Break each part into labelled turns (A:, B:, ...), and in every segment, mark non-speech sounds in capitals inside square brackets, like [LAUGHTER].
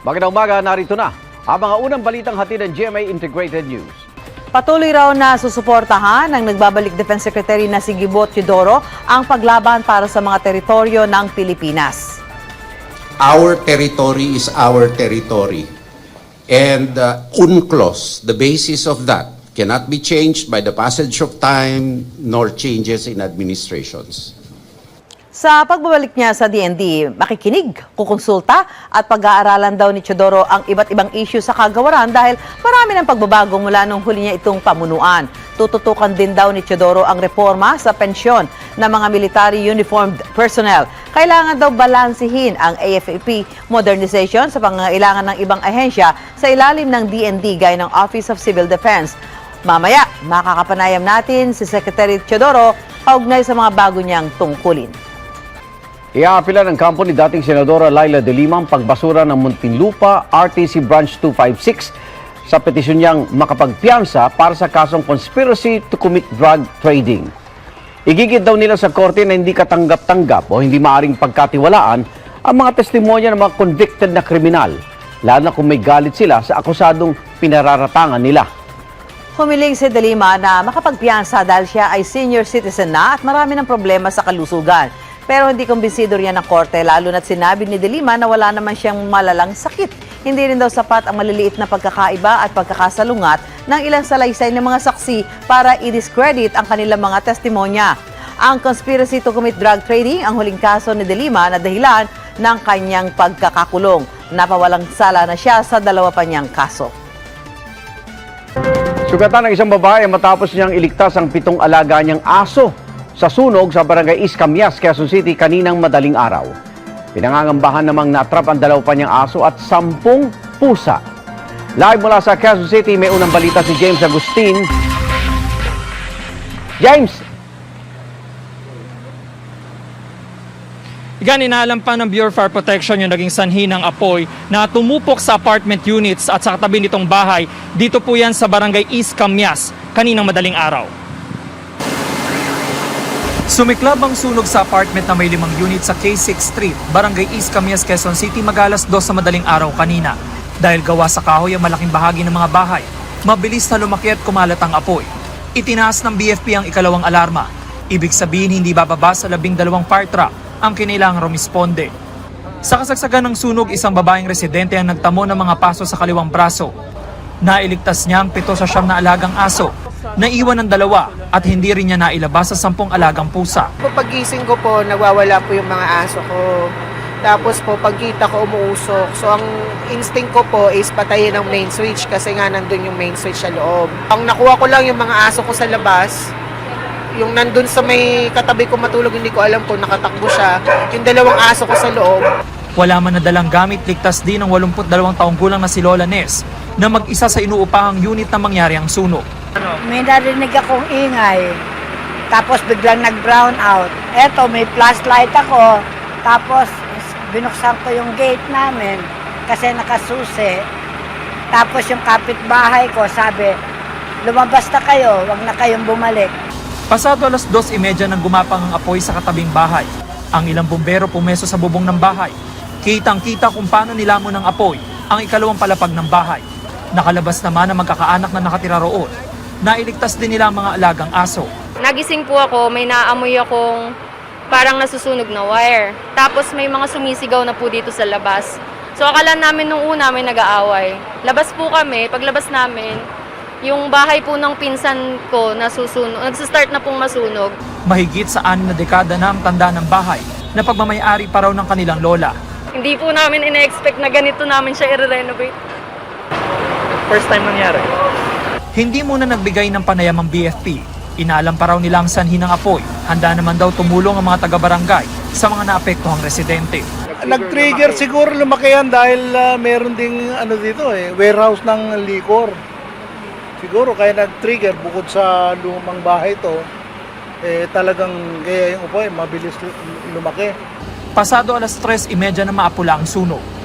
A: Magandang umaga, narito na ang mga unang balitang hatid ng GMA Integrated News.
B: Patuloy raw na susuportahan ng nagbabalik Defense Secretary na si Gibot Teodoro ang paglaban para sa mga teritoryo ng Pilipinas.
C: our territory is our territory. And uh, UNCLOS, the basis of that, cannot be changed by the passage of time nor changes in administrations.
B: Sa pagbabalik niya sa DND, makikinig, kukonsulta at pag-aaralan daw ni Teodoro ang iba't ibang issue sa kagawaran dahil marami ng pagbabago mula nung huli niya itong pamunuan. Tututukan din daw ni Teodoro ang reforma sa pensyon ng mga military uniformed personnel. Kailangan daw balansihin ang AFP modernization sa pangangailangan ng ibang ahensya sa ilalim ng DND gaya ng Office of Civil Defense. Mamaya, makakapanayam natin si Secretary Teodoro kaugnay sa mga bago niyang tungkulin.
A: Iaapila ng kampo ni dating Senadora Laila de Lima ang pagbasura ng Muntinlupa RTC Branch 256 sa petisyon niyang makapagpiyansa para sa kasong conspiracy to commit drug trading. Igigit daw nila sa korte na hindi katanggap-tanggap o hindi maaring pagkatiwalaan ang mga testimonya ng mga convicted na kriminal, lalo na kung may galit sila sa akusadong pinararatangan nila.
B: Humiling si De Lima na makapagpiyansa dahil siya ay senior citizen na at marami ng problema sa kalusugan. Pero hindi kumbinsido riyan ng korte lalo na't sinabi ni De Lima na wala naman siyang malalang sakit. Hindi rin daw sapat ang maliliit na pagkakaiba at pagkakasalungat ng ilang salaysay ng mga saksi para i-discredit ang kanilang mga testimonya. Ang conspiracy to commit drug trading ang huling kaso ni De Lima na dahilan ng kanyang pagkakakulong. Napawalang sala na siya sa dalawa pa niyang kaso.
A: Sugatan ng isang babae matapos niyang iligtas ang pitong alaga niyang aso sa sunog sa barangay Iscamias, Quezon City kaninang madaling araw. Pinangangambahan namang natrap ang dalawa pa niyang aso at sampung pusa. Live mula sa Quezon City, may unang balita si James Agustin. James!
D: Igan, inaalam pa ng Bureau of Fire Protection yung naging sanhi ng apoy na tumupok sa apartment units at sa katabi nitong bahay. Dito po yan sa barangay East Camias, kaninang madaling araw. Sumiklab ang sunog sa apartment na may limang unit sa K6 Street, Barangay East Camias, Quezon City, magalas dos sa madaling araw kanina. Dahil gawa sa kahoy ang malaking bahagi ng mga bahay, mabilis na lumaki at kumalat ang apoy. Itinaas ng BFP ang ikalawang alarma. Ibig sabihin hindi bababa sa labing dalawang fire truck ang kinailangang rumisponde. Sa kasagsagan ng sunog, isang babaeng residente ang nagtamo ng mga paso sa kaliwang braso. Nailigtas niya ang pito sa siyam na alagang aso. Naiwan ng dalawa at hindi rin niya nailabas sa sampung alagang pusa.
E: Po pagising ko po, nawawala po yung mga aso ko. Tapos po, pagkita ko umuusok. So, ang instinct ko po is patayin ang main switch kasi nga nandun yung main switch sa loob. Ang nakuha ko lang yung mga aso ko sa labas, yung nandun sa may katabi ko matulog, hindi ko alam kung nakatakbo siya. Yung dalawang aso ko sa loob,
D: Wala man nadalang gamit, ligtas din ang 82 taong gulang na si Lola Nes na mag-isa sa inuupahang unit na mangyari ang sunog.
F: May narinig akong ingay. Tapos biglang nag-brown out. Eto, may flashlight ako. Tapos binuksan ko yung gate namin kasi nakasusi. Tapos yung kapitbahay ko sabi, lumabas na kayo, wag na kayong bumalik.
D: Pasado alas 2.30 nang gumapang ang apoy sa katabing bahay. Ang ilang bumbero pumeso sa bubong ng bahay. Kitang-kita kung paano nilamon ng apoy ang ikalawang palapag ng bahay. Nakalabas naman ang magkakaanak na nakatira roon. Nailigtas din nila ang mga alagang aso.
G: Nagising po ako, may naamoy akong parang nasusunog na wire. Tapos may mga sumisigaw na po dito sa labas. So akala namin nung una may nag-aaway. Labas po kami, paglabas namin, yung bahay po ng pinsan ko nasusunog, nagsistart na pong masunog.
D: Mahigit sa anim na dekada na ang tanda ng bahay na pagmamayari pa raw ng kanilang lola.
G: Hindi po namin ina-expect na ganito namin siya i-renovate.
D: First time nangyari. Hindi muna nagbigay ng panayam ang BFP. Inaalam pa raw nila ang sanhi ng apoy. Handa naman daw tumulong ang mga taga-barangay sa mga naapektuhang residente.
H: Nag-trigger siguro lumaki yan dahil ah, meron ding ano dito eh, warehouse ng liquor. Siguro kaya nag-trigger bukod sa lumang bahay to, eh talagang kaya yung upo eh, mabilis lu- lumaki.
D: Pasado alas 3.30 na maapula ang sunog.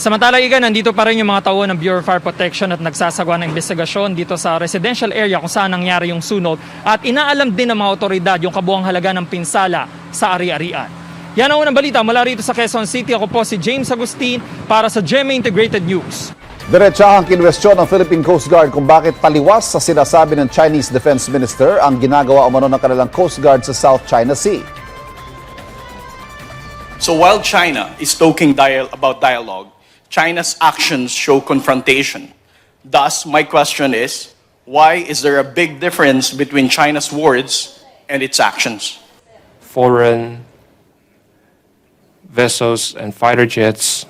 D: Samantala, Iga, nandito pa rin yung mga tao ng Bureau of Fire Protection at nagsasagawa ng investigasyon dito sa residential area kung saan nangyari yung sunog at inaalam din ng mga otoridad yung kabuang halaga ng pinsala sa ari-arian. Yan ang unang balita mula rito sa Quezon City. Ako po si James Agustin para sa GMA Integrated News.
I: Diretsahang kinwestiyon ng Philippine Coast Guard kung bakit taliwas sa sinasabi ng Chinese Defense Minister ang ginagawa umano ng kanilang Coast Guard sa South China Sea.
J: So while China is talking dial- about dialogue, China's actions show confrontation. Thus, my question is, why is there a big difference between China's words and its actions?
K: foreign vessels and fighter jets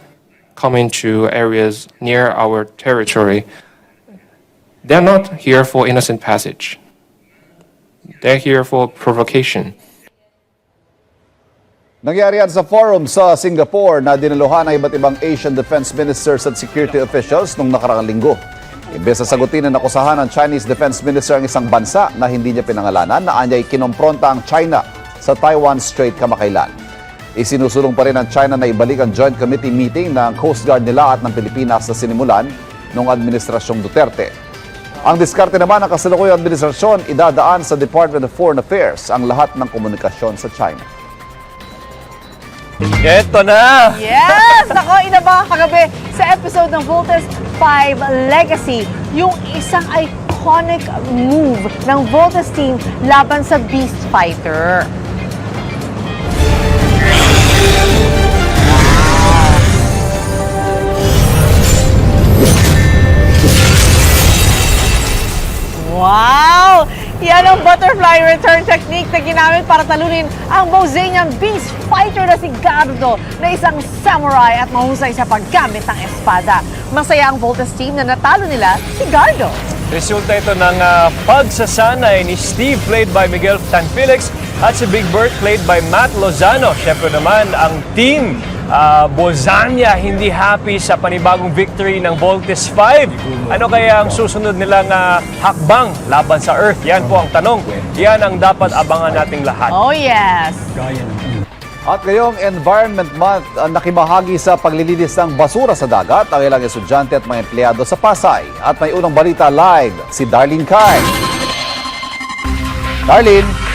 K: coming to areas near our territory, they're not here for innocent passage. They're here for provocation.
I: Nangyari yan sa forum sa Singapore na dinaluhan ng iba't ibang Asian defense ministers at security officials nung nakaraang linggo. Imbes na sagutin ng nakusahan ng Chinese defense minister ang isang bansa na hindi niya pinangalanan na anya'y kinompronta ang China sa Taiwan Strait kamakailan. Isinusulong pa rin ng China na ibalik ang joint committee meeting ng Coast Guard nila at ng Pilipinas na sinimulan noong Administrasyong Duterte. Ang diskarte naman ng kasalukuyang administrasyon, idadaan sa Department of Foreign Affairs ang lahat ng komunikasyon sa China.
L: Eto na!
B: Yes! Ako, inabahan kagabi sa episode ng Voltes 5 Legacy, yung isang iconic move ng Voltes team laban sa Beast Fighter. Wow! Yan ang butterfly return technique na ginamit para talunin ang Bozanian Beast Fighter na si Gardo na isang samurai at mahusay sa paggamit ng espada. Masaya ang Voltes team na natalo nila si Gardo.
L: Resulta ito ng ah, pagsasanay ni Steve played by Miguel Tan Felix at si Big Bird played by Matt Lozano. Siyempre naman ang team ah, Bozania hindi happy sa panibagong victory ng Voltes 5. Ano kaya ang susunod nilang ah, hakbang laban sa Earth? Yan po ang tanong. Yan ang dapat abangan nating lahat.
B: Oh yes!
I: At ngayong Environment Month, ang nakibahagi sa paglilinis ng basura sa dagat ang ilang estudyante at mga empleyado sa Pasay. At may unang balita live, si Darlene Kai. Darlene!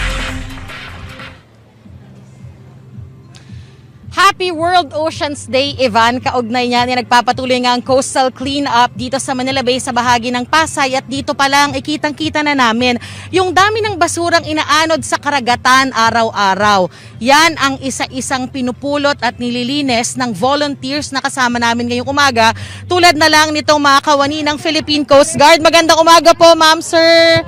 M: Happy World Oceans Day, Ivan. Kaugnay niya ni nagpapatuloy nga ang coastal cleanup dito sa Manila Bay sa bahagi ng Pasay at dito pa lang ikitang-kita na namin yung dami ng basurang inaanod sa karagatan araw-araw. Yan ang isa-isang pinupulot at nililinis ng volunteers na kasama namin ngayong umaga tulad na lang nitong mga kawani ng Philippine Coast Guard. Magandang umaga po, ma'am, sir.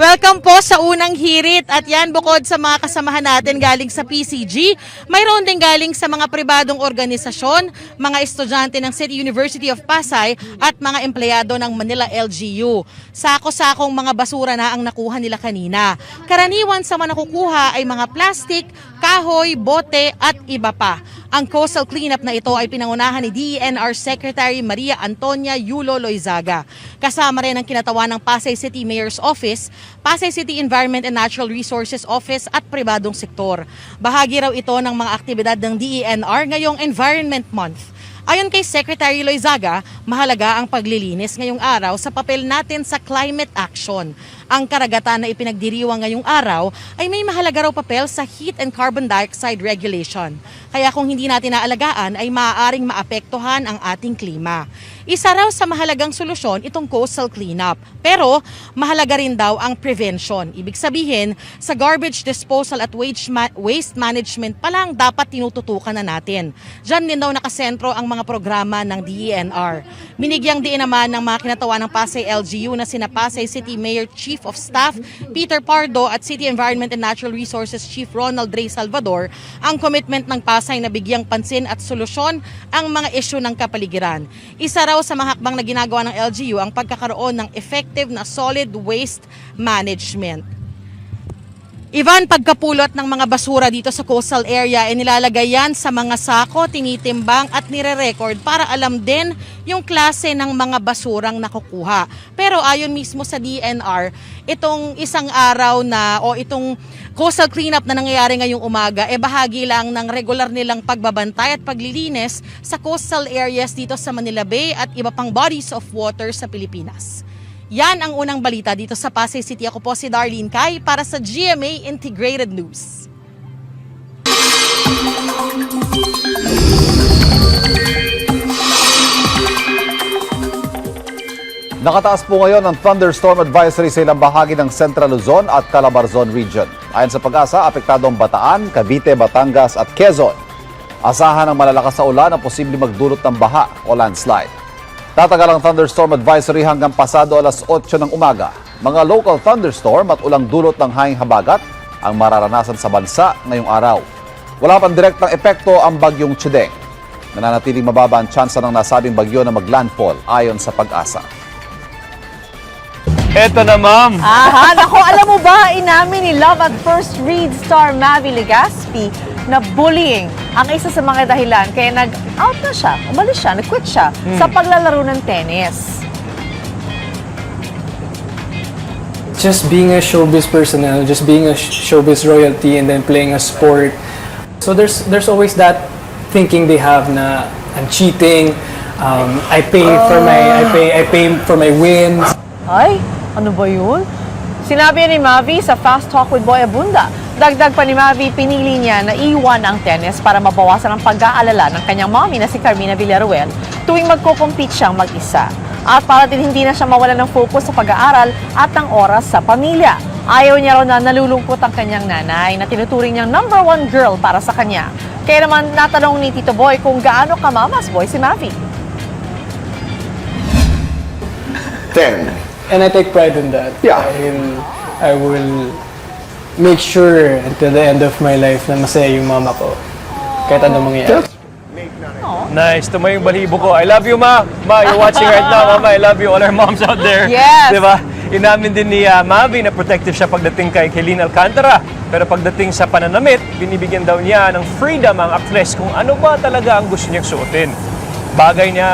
M: Welcome po sa unang hirit at yan bukod sa mga kasamahan natin galing sa PCG, mayroon din galing sa mga pribadong organisasyon, mga estudyante ng City University of Pasay at mga empleyado ng Manila LGU. Sako-sakong mga basura na ang nakuha nila kanina. Karaniwan sa mga nakukuha ay mga plastic, kahoy, bote at iba pa. Ang coastal cleanup na ito ay pinangunahan ni DENR Secretary Maria Antonia Yulo Loizaga. Kasama rin ang kinatawan ng Pasay City Mayor's Office, Pasay City Environment and Natural Resources Office at pribadong sektor. Bahagi raw ito ng mga aktibidad ng DENR ngayong Environment Month. Ayon kay Secretary Loizaga, mahalaga ang paglilinis ngayong araw sa papel natin sa climate action. Ang karagatan na ipinagdiriwang ngayong araw ay may mahalaga raw papel sa heat and carbon dioxide regulation. Kaya kung hindi natin naalagaan ay maaaring maapektuhan ang ating klima. Isa raw sa mahalagang solusyon itong coastal cleanup. Pero mahalaga rin daw ang prevention. Ibig sabihin, sa garbage disposal at waste, ma- waste management pa lang dapat tinututukan na natin. Diyan din daw nakasentro ang mga programa ng DENR. Binigyang diin naman ng mga kinatawa ng Pasay LGU na sina Pasay City Mayor Chief of Staff Peter Pardo at City Environment and Natural Resources Chief Ronald Ray Salvador ang commitment ng Pasay na bigyang pansin at solusyon ang mga isyu ng kapaligiran. Isa raw sa mga hakbang na ginagawa ng LGU ang pagkakaroon ng effective na solid waste management. Ivan, pagkapulot ng mga basura dito sa coastal area, ay nilalagay yan sa mga sako, tinitimbang at nire-record para alam din yung klase ng mga basurang nakukuha. Pero ayon mismo sa DNR, itong isang araw na o itong coastal cleanup na nangyayari ngayong umaga, eh bahagi lang ng regular nilang pagbabantay at paglilinis sa coastal areas dito sa Manila Bay at iba pang bodies of water sa Pilipinas. Yan ang unang balita dito sa Pasay City. Ako po si Darlene Kai para sa GMA Integrated News.
I: Nakataas po ngayon ang thunderstorm advisory sa ilang bahagi ng Central Luzon at Calabarzon region. Ayon sa pag-asa, apektado ang Bataan, Cavite, Batangas at Quezon. Asahan ng malalakas sa ulan ang posible magdulot ng baha o landslide. Tatagal ang thunderstorm advisory hanggang pasado alas 8 ng umaga. Mga local thunderstorm at ulang dulot ng hanging habagat ang mararanasan sa bansa ngayong araw. Wala pang direktang epekto ang bagyong Chideng. Nananatiling mababa ang tsansa ng nasabing bagyo na maglandfall ayon sa pag-asa.
L: Eto na, ma'am.
B: Aha, nako, alam mo ba, inamin ni Love at First Read star Mavi Legaspi na bullying ang isa sa mga dahilan kaya nag-out na siya, umalis siya, nag-quit siya sa paglalaro ng tennis.
N: just being a showbiz personnel, just being a sh- showbiz royalty, and then playing a sport. So there's there's always that thinking they have na I'm cheating. Um, I pay for my I pay I pay for my wins.
B: Ay, ano ba yun? Sinabi ni Mavi sa Fast Talk with Boy Abunda. Dagdag pa ni Mavi, pinili niya na iwan ang tennis para mabawasan ang pag-aalala ng kanyang mommy na si Carmina Villaruel tuwing magko-compete siyang mag-isa. At para din hindi na siya mawala ng focus sa pag-aaral at ng oras sa pamilya. Ayaw niya raw na nalulungkot ang kanyang nanay na tinuturing niyang number one girl para sa kanya. Kaya naman natanong ni Tito Boy kung gaano kamamas boy si Mavi.
N: And I take pride in that.
I: Yeah.
N: I I will make sure until the end of my life na masaya yung mama ko. Kahit anong mangyayari.
L: Nice. Tumayo yung balibo ko. I love you, ma. Ma, you're watching right now, mama. I love you. All our moms out there.
B: Yes.
L: Di ba? Inamin din ni ah, Mavi na protective siya pagdating kay Helene Alcantara. Pero pagdating sa pananamit, binibigyan daw niya ng freedom ang actress kung ano ba talaga ang gusto niyang suotin. Bagay niya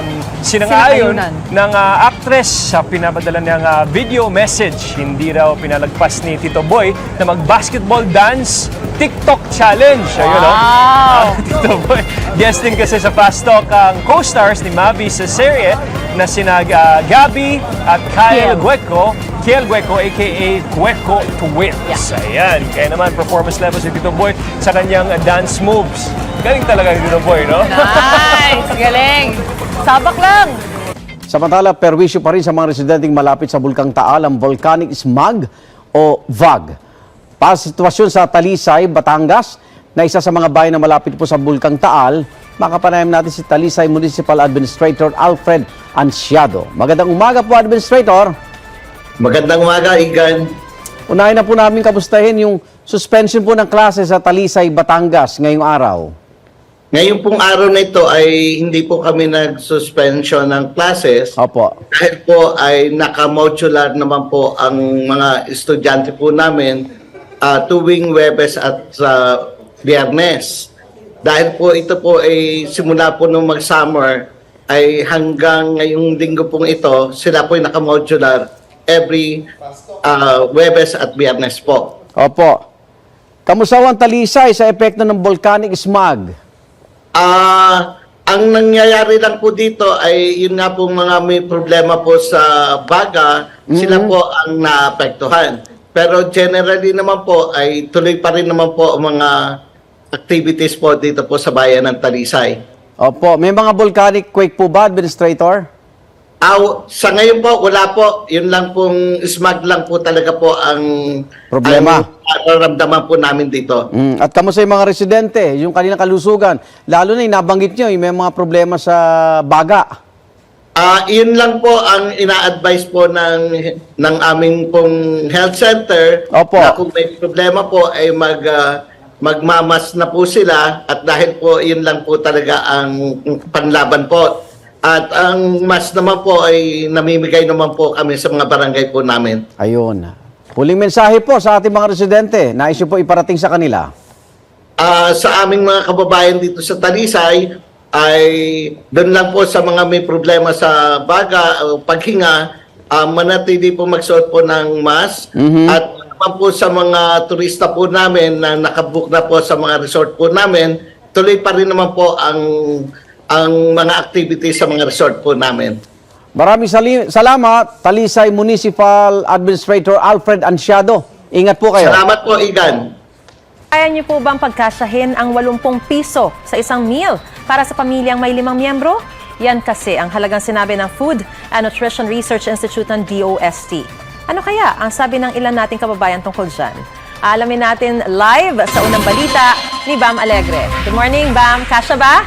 L: um, sinangayon ng ah, actress sa pinapadala niyang ah, video message. Hindi raw pinalagpas ni Tito Boy na mag-basketball dance TikTok challenge. Ayun, no?
B: Wow! [LAUGHS]
L: Tito Boy. Guesting kasi sa Fast Talk ang co-stars ni Mavi sa serye na sina uh, Gabi at Kyle
B: Kiel.
L: Gueco. Kiel Gueco aka Gueco Twins. Ayan. Kaya naman performance levels ni Tito Boy sa kanyang dance moves. Galing talaga ni Tito Boy, no?
B: Nice! Galing! Sabak lang!
A: Samantala, perwisyo pa rin sa mga residenteng malapit sa Bulkang Taal ang volcanic smog o VAG. Para sa sitwasyon sa Talisay, Batangas, na isa sa mga bayan na malapit po sa Bulkang Taal, makapanayam natin si Talisay Municipal Administrator Alfred Ansiado. Magandang umaga po, Administrator.
O: Magandang umaga, Igan.
A: Unahin na po namin kamustahin yung suspension po ng klase sa Talisay, Batangas ngayong araw.
O: Ngayon pong araw na ito ay hindi po kami nag-suspension ng classes
A: Opo.
O: dahil po ay naka-modular naman po ang mga estudyante po namin ah, tuwing Webes at sa Biyernes. Dahil po ito po ay simula po nung mag-summer ay hanggang ngayong linggo pong ito, sila po ay naka-modular every ah, Webes at Biyernes po.
A: Opo. Kamusta ang Talisay sa epekto ng volcanic smog?
O: Ah, ang nangyayari lang po dito ay yun nga po mga may problema po sa baga, sila po ang naapektuhan. Pero generally naman po ay tuloy pa rin naman po ang mga activities po dito po sa bayan ng Talisay.
A: Opo. May mga volcanic quake po ba, Administrator?
O: Aw, sa ngayon po, wala po. Yun lang pong smog lang po talaga po ang
A: Problema.
O: ang nararamdaman po namin dito.
A: Mm, at kamusta yung mga residente, yung kanilang kalusugan? Lalo na yung nabanggit nyo, yung may mga problema sa baga.
O: Ah, yun lang po ang ina-advise po ng ng aming pong health center
A: Opo.
O: na kung may problema po ay mag ah, magmamas na po sila at dahil po yun lang po talaga ang panlaban po. At ang mas naman po ay namimigay naman po kami sa mga barangay po namin.
A: Ayun. Huling mensahe po sa ating mga residente. Nais po iparating sa kanila.
O: Ah, sa aming mga kababayan dito sa Talisay ay doon lang po sa mga may problema sa baga o paghinga, ah, manatili po magsuot po ng mask at naman po sa mga turista po namin na nakabook na po sa mga resort po namin, tuloy pa rin naman po ang ang mga activities sa mga resort po namin.
A: Maraming salamat, Talisay Municipal Administrator Alfred Ansiado. Ingat po kayo.
O: Salamat po, Igan.
P: Kaya niyo po bang pagkasyahin ang 80 piso sa isang meal para sa pamilyang may limang miyembro? Yan kasi ang halagang sinabi ng Food and Nutrition Research Institute ng DOST. Ano kaya ang sabi ng ilan nating kababayan tungkol dyan? Alamin natin live sa unang balita ni Bam Alegre. Good morning, Bam. Kasya ba?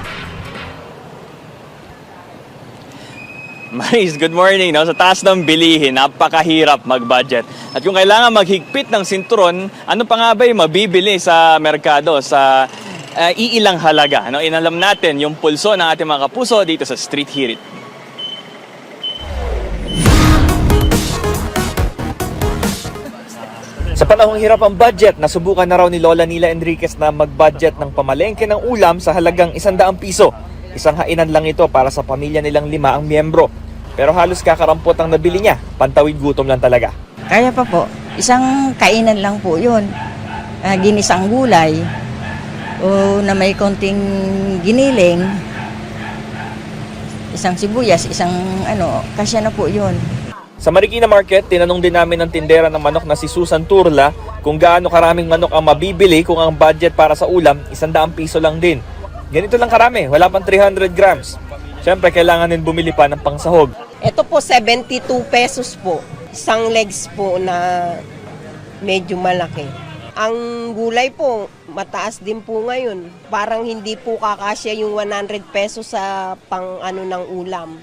P: [LAUGHS]
Q: Maris, good morning. No? Sa taas ng bilihin, napakahirap mag-budget. At kung kailangan maghigpit ng sinturon, ano pa nga ba yung mabibili sa merkado sa uh, iilang halaga? No? Inalam natin yung pulso ng ating mga kapuso dito sa Street Hirit.
R: Sa panahong hirap ang budget, nasubukan na raw ni Lola Nila Enriquez na mag-budget ng pamalengke ng ulam sa halagang 100 piso. Isang hainan lang ito para sa pamilya nilang lima ang miyembro. Pero halos kakarampot ang nabili niya, pantawid gutom lang talaga.
F: Kaya pa po, isang kainan lang po yun. Ah, ginisang gulay, o na may konting giniling, isang sibuyas, isang ano, kasya na po yun.
R: Sa Marikina Market, tinanong din namin ng tindera ng manok na si Susan Turla kung gaano karaming manok ang mabibili kung ang budget para sa ulam, 100 piso lang din. Ganito lang karami, wala pang 300 grams. Siyempre, kailangan din bumili pa ng pangsahog.
F: Ito po, 72 pesos po. Isang legs po na medyo malaki. Ang gulay po, mataas din po ngayon. Parang hindi po kakasya yung 100 pesos sa pang ano ng ulam.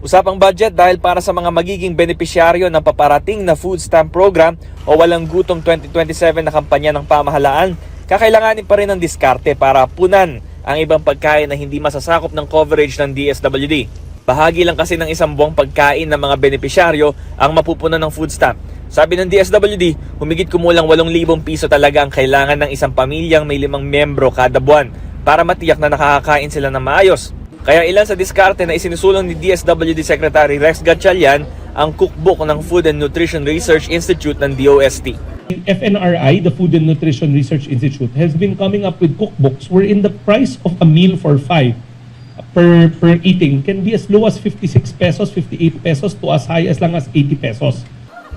R: Usapang budget dahil para sa mga magiging benepisyaryo ng paparating na food stamp program o walang gutom 2027 na kampanya ng pamahalaan, kakailanganin pa rin ng diskarte para punan ang ibang pagkain na hindi masasakop ng coverage ng DSWD. Bahagi lang kasi ng isang buwang pagkain ng mga benepisyaryo ang mapupunan ng food stamp. Sabi ng DSWD, humigit kumulang 8,000 piso talaga ang kailangan ng isang pamilyang may limang miyembro kada buwan para matiyak na nakakakain sila ng maayos. Kaya ilan sa diskarte na isinusulong ni DSWD Secretary Rex Gatchalian ang cookbook ng Food and Nutrition Research Institute ng DOST.
K: FNRI, the Food and Nutrition Research Institute, has been coming up with cookbooks wherein the price of a meal for five per per eating can be as low as 56 pesos, 58 pesos to as high as lang as 80 pesos.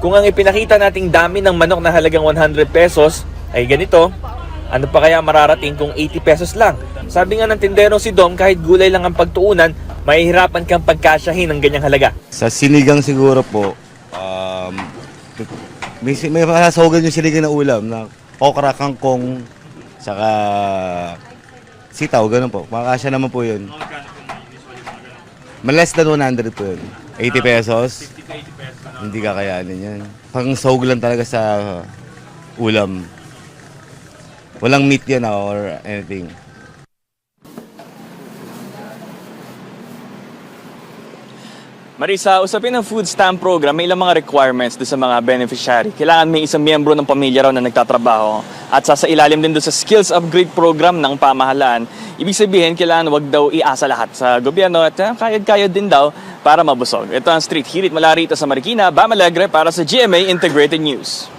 R: Kung ang ipinakita nating dami ng manok na halagang 100 pesos ay ganito, ano pa kaya mararating kung 80 pesos lang? Sabi nga ng tindero si Dom, kahit gulay lang ang pagtuunan, mahihirapan kang pagkasyahin ng ganyang halaga.
S: Sa sinigang siguro po, um, may, may masasawagan yung sinigang na ulam na okra, kangkong, saka sitaw, ganun po. Makakasya naman po yun. Less than 100 po yun. 80 pesos. Hindi kakayanin yan. Pang sahog lang talaga sa ulam. Walang meat yan ah, or anything.
Q: Marisa, usapin ng food stamp program, may ilang mga requirements do sa mga beneficiary. Kailangan may isang miyembro ng pamilya raw na nagtatrabaho. At sa, ilalim din doon sa skills upgrade program ng pamahalaan, ibig sabihin, kailangan wag daw iasa lahat sa gobyerno at uh, kayod-kayod din daw para mabusog. Ito ang Street Hirit mula sa Marikina, Bam Alegre para sa GMA Integrated News.